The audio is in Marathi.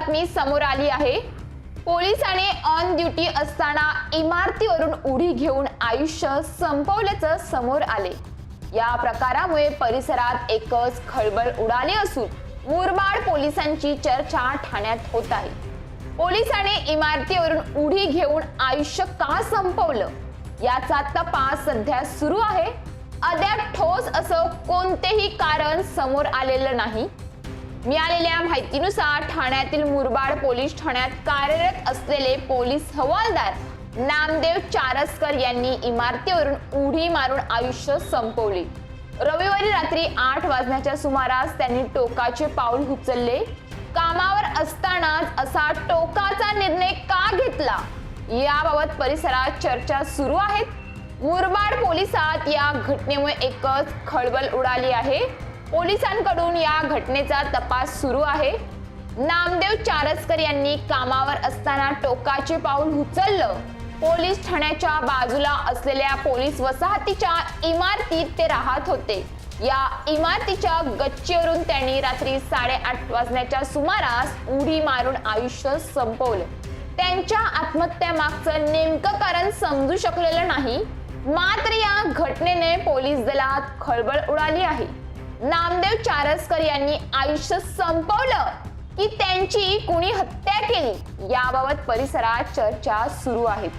बातमी समोर आली आहे. पोलिसाने ऑन ड्युटी असताना इमारतीवरून उडी घेऊन आयुष्य संपवल्याचं समोर आले. या प्रकारामुळे परिसरात एकच खळबळ उडाली असून मुरबाड पोलिसांची चर्चा ठाण्यात होत आहे. पोलिसाने इमारतीवरून उडी घेऊन आयुष्य का संपवलं? याचा तपास सध्या सुरू आहे. अद्याप ठोस असं कोणतेही कारण समोर आलेलं नाही. मिळालेल्या माहितीनुसार ठाण्यातील मुरबाड पोलीस ठाण्यात कार्यरत असलेले पोलीस हवालदार नामदेव चारसकर यांनी इमारतीवरून उडी मारून आयुष्य संपवले. रविवारी रात्री आठ वाजण्याच्या सुमारास त्यांनी टोकाचे पाऊल उचलले. कामावर असतानाच असा टोकाचा निर्णय का घेतला? याबाबत परिसरात चर्चा सुरू आहेत. मुरबाड पोलिसात या घटनेमुळे एकच खळबळ उडाली आहे. पोलिसांकडून या घटनेचा तपास सुरू आहे. नामदेव चारसकर यांनी कामावर असताना टोकाचे पाऊल उचललं. पोलीस ठाण्याच्या बाजूला असलेल्या पोलीस वसाहतीच्या इमारतीत ते राहत होते. या इमारतीच्या गच्चीवरून त्यांनी रात्री साडेआठ वाजण्याच्या सुमारास उडी मारून आयुष्य संपवलं. त्यांच्या आत्महत्यामागचं नेमकं कारण समजू शकलेलं नाही. मात्र या घटनेने पोलीस दलात खळबळ उडाली आहे. नामदेव चारस्कर यांनी आयुष्य संपवलं की त्यांची कुणी हत्या केली याबाबत परिसरात चर्चा सुरू आहेत